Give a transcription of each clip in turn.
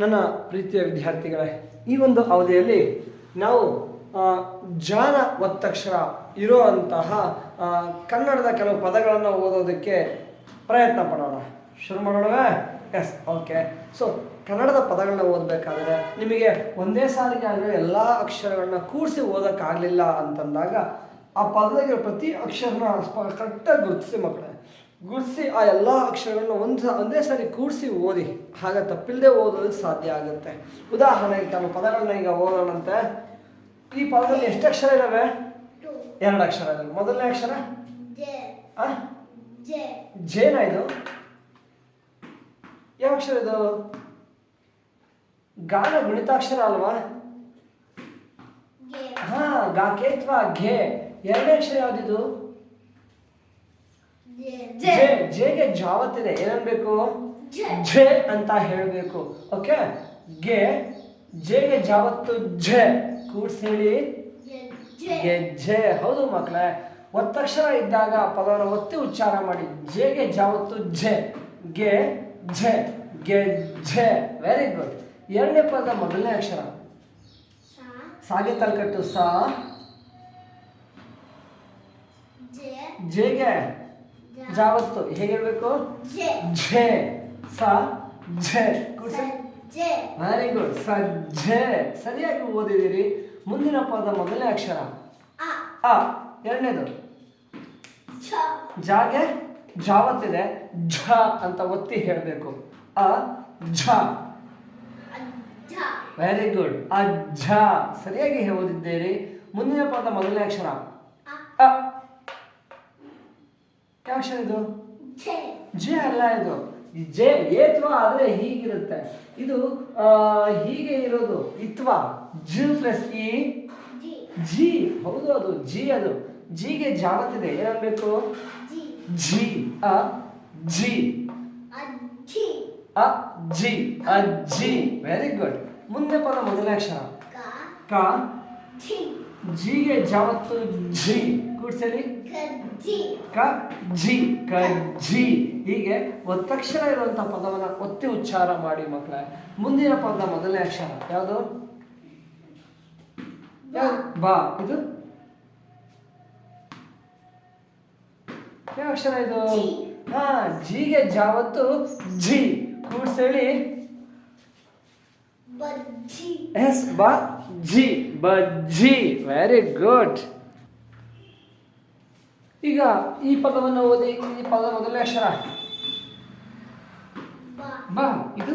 ನನ್ನ ಪ್ರೀತಿಯ ವಿದ್ಯಾರ್ಥಿಗಳೇ, ಈ ಒಂದು ಅವಧಿಯಲ್ಲಿ ನಾವು ಜಾನ ಒತ್ತಕ್ಷರ ಇರೋ ಅಂತಹ ಕನ್ನಡದ ಕೆಲವು ಪದಗಳನ್ನು ಓದೋದಕ್ಕೆ ಪ್ರಯತ್ನ ಪಡೋಣ. ಶುರು ಮಾಡೋಣವೇ? ಎಸ್ ಓಕೆ ಸೊ ಕನ್ನಡದ ಪದಗಳನ್ನ ಓದಬೇಕಾದ್ರೆ ನಿಮಗೆ ಒಂದೇ ಸಾರಿಗೆ ಆದರೆ ಎಲ್ಲ ಅಕ್ಷರಗಳನ್ನ ಕೂಡಿಸಿ ಓದೋಕ್ಕಾಗಲಿಲ್ಲ ಅಂತಂದಾಗ ಆ ಪದದ ಪ್ರತಿ ಅಕ್ಷರನ ಕರೆಕ್ಟಾಗಿ ಗುರುತಿಸಿ ಮಕ್ಕಳೇ ಗುರುತಿಸಿ ಆ ಎಲ್ಲ ಅಕ್ಷರಗಳನ್ನ ಒಂದು ಒಂದೇ ಸಾರಿ ಕೂಡಿಸಿ ಓದಿ. ಆಗ ತಪ್ಪಿಲ್ಲದೆ ಓದೋದಕ್ಕೆ ಸಾಧ್ಯ ಆಗುತ್ತೆ. ಉದಾಹರಣೆಗೆ ತಮ್ಮ ಪದಗಳನ್ನ ಈಗ ಓದೋಣಂತೆ. ಈ ಪದದಲ್ಲಿ ಎಷ್ಟು ಅಕ್ಷರ ಇದಾವೆ? Two, ಎರಡು ಅಕ್ಷರ ಇದಾವೆ. ಮೊದಲನೇ ಅಕ್ಷರ? ಜೇನ ಇದು? ಯಾವ ಅಕ್ಷರ ಇದು? ಗಾನ ಗುಣಿತಾಕ್ಷರ ಅಲ್ವಾ? ಹಾ ಗಾಕೇತ್ವ ಘೇ ಎರಡನೇ ಅಕ್ಷರ ಯಾವ್ದಿದು? ಜೆ ಜೆಗೆ ಜಾವತ್ತಿದೆ. ಏನನ್ಬೇಕು ಜೆ. ಝೆ ಅಂತ ಹೇಳಬೇಕು. ಓಕೆ? ಗೆ ಜೆಗೆ ಜಾವತ್ತು ಝೆ ಕೂಡ್ಸಿ ಹೇಳಿ ಝೆ ಗೆಜ್ಜೆ ಹೌದು ಮಕ್ಕಳೇ ಒತ್ತಕ್ಷರ ಇದ್ದಾಗ ಪದವನ್ನು ಒತ್ತಿ ಉಚ್ಚಾರ ಮಾಡಿ. ಜೆಗೆ ಜಾವತ್ತು ಝೆ ಗೆ ಝೆ ಗೆಜ್ಜೆ ವೆರಿ ಗುಡ್ ಎರಡನೇ ಪದ ಮೊದಲನೇ ಅಕ್ಷರ. ಸಾಗೆ ತಲ್ಕಟ್ಟು. ಸಾ. ಜೆಗೆ. ಜಾವತ್ತು ಹೇಗೆ ಹೇಳ್ಬೇಕು ಜೆ. ಝೆ ಸ ಝೆ ವೆರಿ ಗುಡ್ ಸಜ್ಜೆ. ಸರಿಯಾಗಿ ಓದಿದಿರಿ ಮುಂದಿನ ಪದ ಮೊದಲನೇ ಅಕ್ಷರ. ಅ. ಎರಡನೇದು. ಜಾಗೆ ಜಾವತ್ತಿದೆ. ಝ ಅಂತ ಒತ್ತಿ ಹೇಳಬೇಕು. ಅ ಝ. ವೆರಿ ಗುಡ್ ಅಜ್ಜ. ಸರಿಯಾಗಿ ಓದಿದ್ದೀರಿ. ಮುಂದಿನ ಪದ ಮೊದಲನೇ ಅಕ್ಷರ. ಅ. ಯಾವ ಅಕ್ಷರ ಇದು? ಜೆ. ಅಲ್ಲ ಇದು. ಜೆ ಏತ್ವ ಆದರೆ ಹೀಗಿರುತ್ತೆ. ಇದು ಹೀಗೆ ಇರೋದು. ಇತ್ವ ಜಿ ಪ್ಲಸ್ ಇ. ಜಿ. ಹೌದು ಅದು. ಜಿ ಅದು. ಜಿಗೆ ಜಾವತ್ತಿದೆ ಏನಾಗಬೇಕು ಜಿ. ಅ ಜಿ. ಅ ಜಿ. ಅ ಜಿ. ಅಜ್ಜಿ ವೆರಿ ಗುಡ್ ಮುಂದೆ ಪದ ಮೊದಲನೇ ಅಕ್ಷರ. ಕ. ಜಿಗೆ ಜಾವತ್ತು ಜಿ ಕೂಡ್ಸಲಿ? ಕ? ಜಿ ಕ ಜಿ ಹೀಗೆ ಒತ್ತಕ್ಷರ ಇರುವಂಥ ಪದವನ್ನ ಒತ್ತಿ ಉಚ್ಚಾರ ಮಾಡಿ ಮಕ್ಕಳೇ ಮುಂದಿನ ಪದ ಮೊದಲನೇ ಅಕ್ಷರ. ಯಾವುದು? ಬಾ. ಇದು? ಯಾವ ಅಕ್ಷರ ಇದು. ಹಾ ಜಿಗೆ ಜಾವತ್ತು ಜಿ ಕೂಡ್ಸೇಳಿ B, G, ಎಸ್ ಬ ಜಿ ಬಜ್ಜಿ ವೆರಿ ಗುಡ್ ಈಗ ಈ ಪದವನ್ನು ಓದಿ ಈ ಪದ ಮೊದಲನೇ ಅಕ್ಷರ? B, ಬ ಇದು?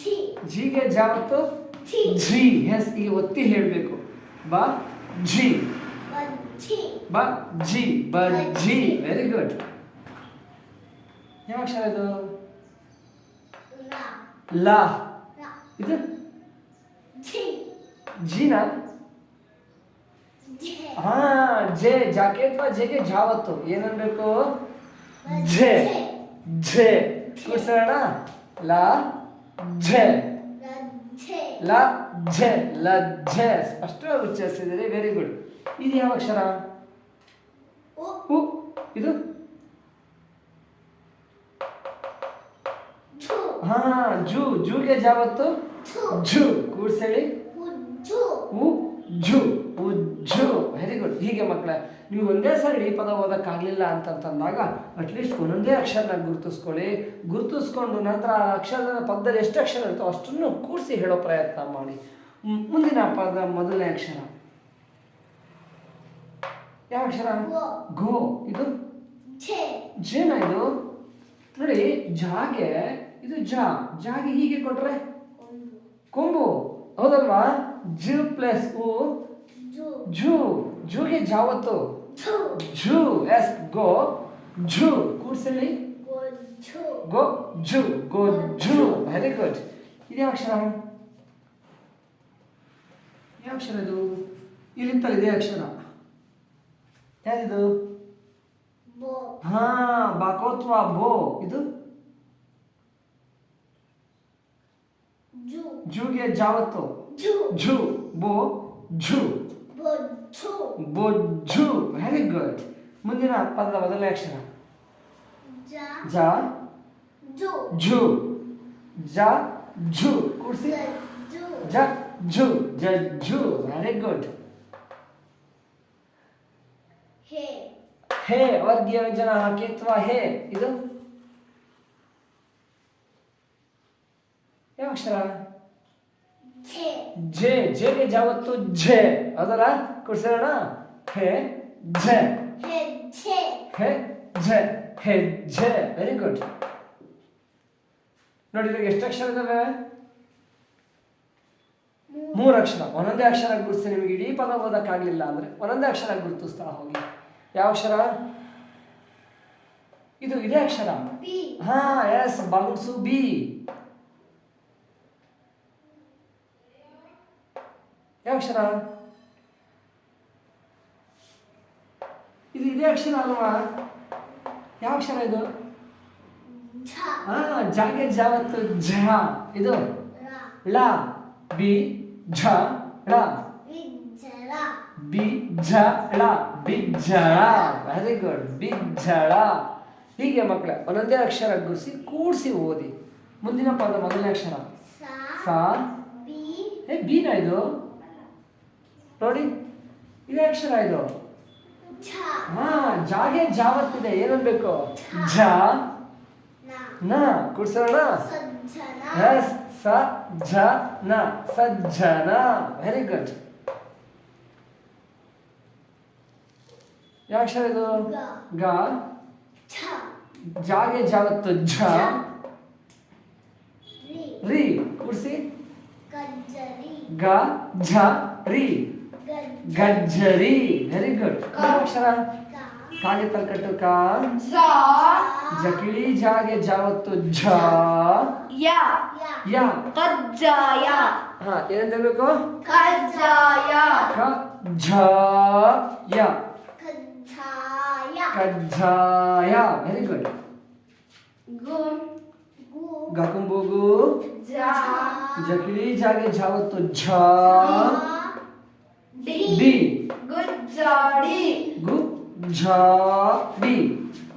T, ಜಿಗೆ ಜಾವತ್ತು? T, ಜಿ ಎಸ್ ಈ ಒತ್ತಿ ಹೇಳಬೇಕು. ಬ ಜಿ B, T, ಬ ಜಿ ಬಜ್ಜಿ ವೆರಿ ಗುಡ್ ಯಾವ ಅಕ್ಷರ ಇದು? La, ಲಾ. La, ಇದು ಜೀನಾ ಹಾ ಜೆ. ಜಾಕೆ ಅಥವಾ ಜೆಗೆ ಜಾವತ್ತು. ಏನನ್ಬೇಕು ಜೆ. ಜೆ. ಕೂರ್ಸೋಣ ಲಾ? ಝೆ J, ಲ ಝೆ ಲ ಝೆ ಸ್ಪಷ್ಟವಾಗಿ ಉಚ್ಚರಿಸಿದರೆ ವೆರಿ ಗುಡ್ ಇದು ಯಾವ ಅಕ್ಷರ? ಉ. ಇದು? ಹಾ ಜೂ ಜೂಗೆ ಜಾವತ್ತು? ಜೂ. ಜು ಕೂರ್ಸೇಳಿ U, Ju, ಉ ಜು ಉಜ್ಜು. ವೆರಿ ಗುಡ್ ಹೀಗೆ ಮಕ್ಕಳ ನೀವು ಒಂದೇ ಸಾರಿ ಈ ಪದ ಓದಕ್ಕಾಗಲಿಲ್ಲ ಅಂತಂತಂದಾಗ ಅಟ್ಲೀಸ್ಟ್ ಒಂದೊಂದೇ ಅಕ್ಷರನ ಗುರುತಿಸ್ಕೊಳ್ಳಿ. ಗುರುತಿಸ್ಕೊಂಡು ನಂತರ ಆ ಅಕ್ಷರದ ಪದದಲ್ಲಿ ಎಷ್ಟು ಅಕ್ಷರ ಇರುತ್ತೋ ಅಷ್ಟನ್ನು ಕೂಡಿಸಿ ಹೇಳೋ ಪ್ರಯತ್ನ ಮಾಡಿ. ಮುಂದಿನ ಪದ ಮೊದಲನೇ ಅಕ್ಷರ. ಯಾವ ಅಕ್ಷರ? ಗೋ. ಇದು? ಜೇನ ಇದು? ನೋಡಿ ಜಾಗೆ ಇದು ಜ ಜಾಗೆ ಹೀಗೆ ಕೊಟ್ರೆ? ಕೊಂಬು. ಹೌದಲ್ವಾ? ಜು ಪ್ಲಸ್ ಉ. ಜು. ಜುಗೆ ಜಾವತ್ತು. ಜು ಎಸ್ ಗೋ. ಜು. ಕೂಡ್ಸಲಿ ಗೋ ಜು ಗೋ ಜು. ವೆರಿ ಗುಡ್ ಇದು ಯಾವ ಅಕ್ಷರ? ಯಾವ ಅಕ್ಷರ ಇದು? ಇಲ್ಲಿಂತಲ್ಲಿ ಇದೆ ಅಕ್ಷರ. ಯಾರಿದು ಹಾ ಬಾಕೋತ್ವ ಬೋ. ಇದು? ಜೂಗೆ ಜಾವತ್ತು Ju, ಜೂ ಬೋ ಜೂ Bo, Ju, ಬೊಜ್ಜು ವೆರಿ ಗುಡ್ ಮುಂದಿನ ಪದದ ಮೊದಲನೇ ಅಕ್ಷರ. Ja, ಜ। Ju, ಜು। ಜ ಝು ಕೂಡಿಸಿ. ಜಜ್ಜು ಜ. ಝು ಜಜ್ಜು ವೆರಿ ಗುಡ್ ಹೇ. ಹೇ. ವರ್ಗೀಯ ವ್ಯಂಜನ ಹಾಕಿ ಅಥವಾ ಹೇ? ಇದು? ಯಾವ ಅಕ್ಷರ? ಛೇ ಜೆ. ಜೆಗೆ ಜಾವತ್ತು ಜೆ? ಅದರ ಕೊಡ್ಸೋಣ. ಹೆ ಜೆ. ಹೆ ಜೆ. ಹೆ ಜೆ. ವೆರಿ ಗುಡ್ ನೋಡಿ ಇವಾಗ ಎಷ್ಟು ಅಕ್ಷರ ಇದಾವೆ? ಮೂರು. ಅಕ್ಷರ. ಒಂದೊಂದೇ ಅಕ್ಷರ ಗುರುತಿಸಿ ನಿಮಗೆ ಇಡೀ ಪದ ಓದಕ್ಕಾಗ್ಲಿಲ್ಲ ಅಂದ್ರೆ ಒಂದೊಂದೇ ಅಕ್ಷರ ಗುರುತಿಸ್ತಾ ಹೋಗಿ. ಯಾವ ಅಕ್ಷರ? ಇದು ಇದೇ ಅಕ್ಷರ? ಹಾ ಎಸ್ ಬೌನ್ಸು ಬಿ. ಅಕ್ಷರ. ಇದು ಇದೇ ಅಕ್ಷರ ಅಲ್ವಾ? ಯಾವ ಅಕ್ಷರ ಇದು? ಹಾ ಜಾಗೆ ಜಾವತ್ತು ಝ. ಇದು? ಳ. ಬಿ ಝ ಳ. ವಿಜ್ಜರ ಬಿ ಝ ಳ ಬಿಜ್ಜಳ. ವೆರಿ ಗುಡ್ ಬಿಜ್ಜಳ. ಹೀಗೆ ಮಕ್ಕಳ ಒಂದೊಂದೇ ಅಕ್ಷರ ಗುರುಸಿ ಕೂಡಿಸಿ ಓದಿ. ಮುಂದಿನ ಪದ ಮೊದಲನೇ ಅಕ್ಷರ. ಸಾ. ಬಿ. ಏ ಬೀನಾ ಇದು? ನೋಡಿ ಇದು ಅಕ್ಷರ ಇದು? ಹಾ ಜಾಗೆ ಜಾವತ್ತಿದೆ ಏನನ್ಬೇಕು ಜ ನ. ಕುಡ್ಸೋಣ? ಸ ನ. ಸಜ್ಜನ. ವೆರಿ ಗುಡ್ ಯಾವ ಅಕ್ಷರ ಇದು? ಗ. ಜಾಗೆ ಜಾವತ್ತು ಜ ರಿ. ಕುಡ್ಸಿ. ಗ ಝ ರಿ. ಗಜ್ಜರಿ ವೆರಿ ಗುಡ್ ಯಾವ ಅಕ್ಷರ. ಕ. ಕಾಗೆ ತಲ್ಕಟ್ಟು ಕ. ಜ. ಜಕಿಳಿ ಜಾಗೆ ಜಾವತ್ತು ಝ. ಯ. ಯ. ಯ ಕಜ್ಜಾಯ. ಹಾ ಏನಂತ ಹೇಳ್ಬೇಕು? ಕಜ್ಜಾಯ. ಕ ಝ ಯ ಕಜ್ಜಾಯ. ಕಜ್ಜಾಯ. ವೆರಿ ಗುಡ್ ಗು. ಗು. ಗಕುಂಬುಗು ಜ. ಜಕಿಳಿ ಜಾಗೆ ಜಾವತ್ತು ಝ. ಡಿ ಡಿ ಗುಜ್ಜಾಡಿ ಗು ಝ ಡಿ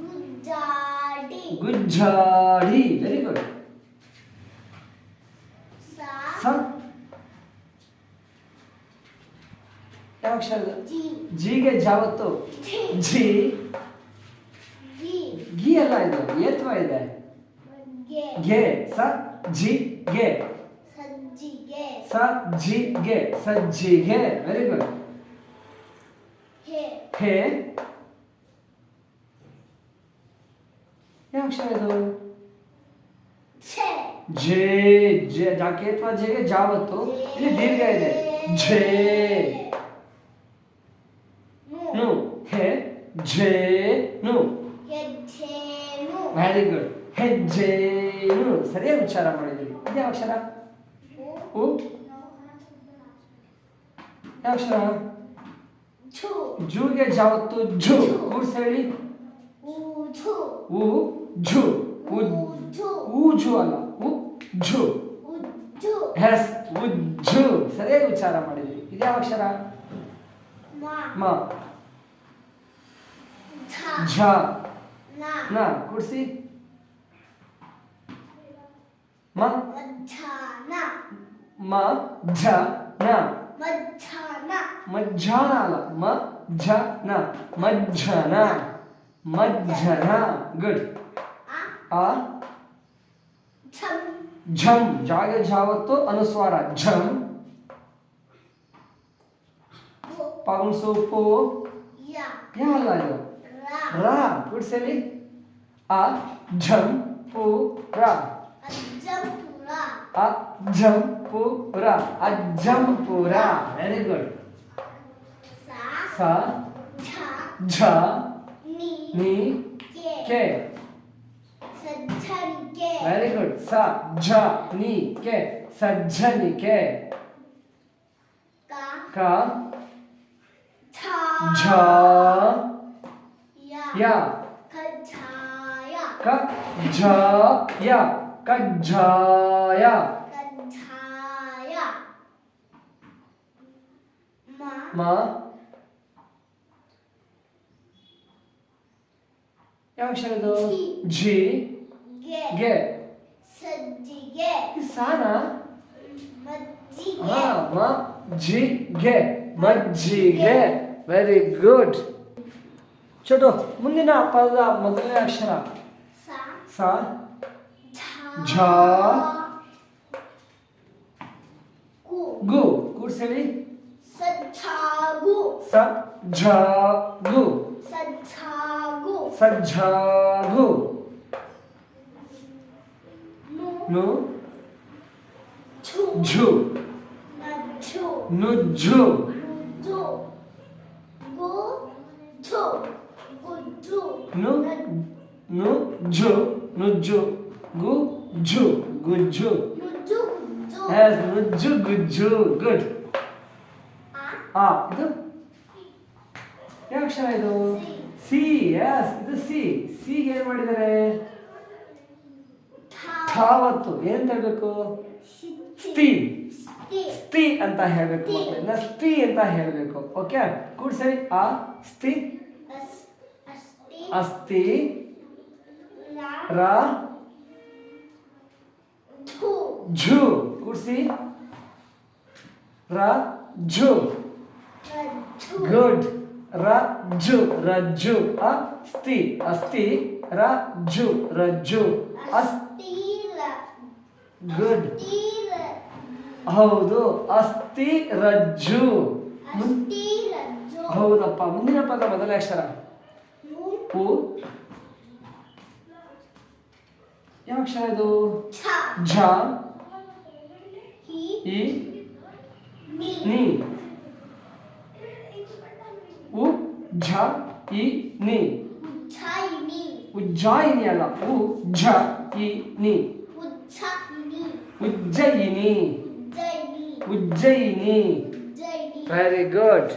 ಗುಜ್ಜಾಡಿ ಗುಜ್ಜಾಡಿ ವೆರಿ ಗುಡ್ ಸ ಸ ಯಾವ ಅಕ್ಷರ ಇದು? ಜಿ। ಜಿಗೆ ಜಾವತ್ತು ಠಿ ಜಿ. ಗಿ. ಗಿ ಅಲ್ಲ ಇದು. ಏತ್ವ ಇದೆ? ಗೆ. ಗೆ. ಸ. ಜಿ. ಗೆ. ಸಜ್ಜಿಗೆ ಜಿ ಸಜ್ಜಿಗೆ ವೆರಿ ಗುಡ್ ಹೇ. ಯಾವ ಅಕ್ಷರ ಇದು? ಜೇ ಜೆ ಜಾಕೆ ಅಥವಾ ಜೆಗೆ ಜಾವತ್ತು? ಇಲ್ಲಿ ದೀರ್ಘ ಇದೆ. ಝೇ. ನು. ಹೇ. ಝೇ. ನು. ವೆರಿ ಗುಡ್ ಹೆಜ್ಜೇನು. ಸರಿಯಾಗಿ ಉಚ್ಚಾರ ಮಾಡಿದ್ದೀವಿ ಇದು ಅಕ್ಷರ? ಉ ಅಕ್ಷರ ಜೂಗೆ ಜಾವತ್ತು ಝು. ಕೂರ್ಸ ಹೇಳಿ ಉ ಝು. ಉ ಉಝು ಊಜು ಅಲ್ಲ. ಉ ಝು. ಉಜ್ಜು ಎಸ್ ಉಜ್ಜು ಸರಿಯಾಗಿ ಉಚ್ಚಾರ ಮಾಡಿದ್ರಿ. ಇದ್ಯಾವ ಅಕ್ಷರ? ಮ. ಝ. ನ. ಕೂಡ್ಸಿ. ಮ. ಮ ಝ ನ. ಮಧ್ಯಾಹ್ನ ಮಜ್ಜಾನ ಅಲ್ಲ ಮ ಝ ನ ಮಜ್ಜನ ಮಜ್ಜನ ಗುಡ್ ಆ ಆ ಛಂ ಝಂ ಜಾಗ ಜಾವತ್ತು ಅನುಸ್ವಾರ ಝಂ ಪು ಪಂಸು ಪು ಯ ಯಾವಲ್ಲ ಇದು ರ ರ ಗುಡ್ಸಲಿ ಆ ಝಂ ಪು ರ ಅಜ್ಜಪುರ ಅ ಝಂ ಪು ರ ಅಜ್ಜಂಪುರ ವೆರಿ ಗುಡ್ ಸ ಸ ಝ ಝ ನಿ ನಿ ಕೆ ಕೆ ಸಜ್ಜನಿಕೆ ವೆರಿ ಗುಡ್ ಸ ಝ ನಿ ಕೆ ಸಜ್ಜನಿಕೆ ಕ ಕ ಛ ಝ ಯ ಯ ಕಜ್ಜಾಯ ಕ ಝ ಯ ಕಜ್ಜಾಯ ಕಜ್ಜಾಯ ಮ ಯಾವ ಅಕ್ಷರ ಇದು ಜಿ ಗೆ ಸಜ್ಜಿಗೆ ಸಾನ ಹಾ ಮಜ್ಜಿಗೆ ಮಜ್ಜಿಗೆ ವೆರಿ ಗುಡ್ ಚೋಟು ಮುಂದಿನ ಪದದ ಮೊದಲನೇ ಅಕ್ಷರ ಸಾ ಸಾ ಝ ಗು ಕೂಡ್ಸಲಿ ಸಜ್ಜಾಗು ಸ ಝ ಗು ಸಜ್ಜಾಗು ಸಜ್ಜಾಗು ನು. ನು. ಛು. ಝು. ನಜ್ಜು. ನುಜ್ಜು. ನುಜ್ಜು. ಗು. ಛು. ಗುಜ್ಜು. ನು. ನು. ಝು. ನುಜ್ಜು. ಗು. ಝು. ಗುಜ್ಜು. ನುಜ್ಜು ಗುಜ್ಜು. ಎಸ್ ನುಜ್ಜು ಗುಜ್ಜು. ಗುಡ್ ಆ ಇದು? ಯಾವ ಅಕ್ಷರ ಇದು? ಸಿ ಎಸ್ ಇದು ಸಿ ಸಿಗೆ ಏನು ಮಾಡಿದ್ದಾರೆ? ಥ ಏನು ಹೇಳಬೇಕು ಸ್ತಿ ಸ್ತಿ ಅಂತ ಹೇಳಬೇಕು ಮಕ್ಕಳಿಂದ. ಸ್ತಿ ಅಂತ ಹೇಳಬೇಕು. ಓಕೆ ಕೂಡ್ಸರಿ ಆ ಸ್ತಿ ಅಸ್ ಅಸ್ತಿ ರ ಝು. ಕೂಡ್ಸಿ. ರ. ಝು. ಗುಡ್ ರಜ್ಜು ರಜ್ಜು ಅಸ್ತಿ ಅಸ್ತಿ ರಜ್ಜು ರಜ್ಜು ಅಸ್ತಿ ಗುಡ್ ಹೌದು ಅಸ್ತಿ ರಜ್ಜು ಹೌದಪ್ಪ ಮುಂದಿನ ಪದ ಮೊದಲ ಅಕ್ಷರ. ಉ. ಯಾವ ಅಕ್ಷರ ಇದು? ಝ. ಈ. ಇ ನಿ ನಿ ಉ ಝ ಇ ನಿ. ಉಜ್ಜಯಿನಿ. ಉಜ್ಜಾಯಿನಿ ಅಲ್ಲ ಉ ಝ ಇ ನಿ ಉಜ್ಜಯಿನಿ. ಉಜ್ಜಯಿನಿ. ಉಜ್ಜಯಿನಿ. ಉಜ್ಜಯಿನಿ. ಉಜ್ಜಯಿನಿ. Very good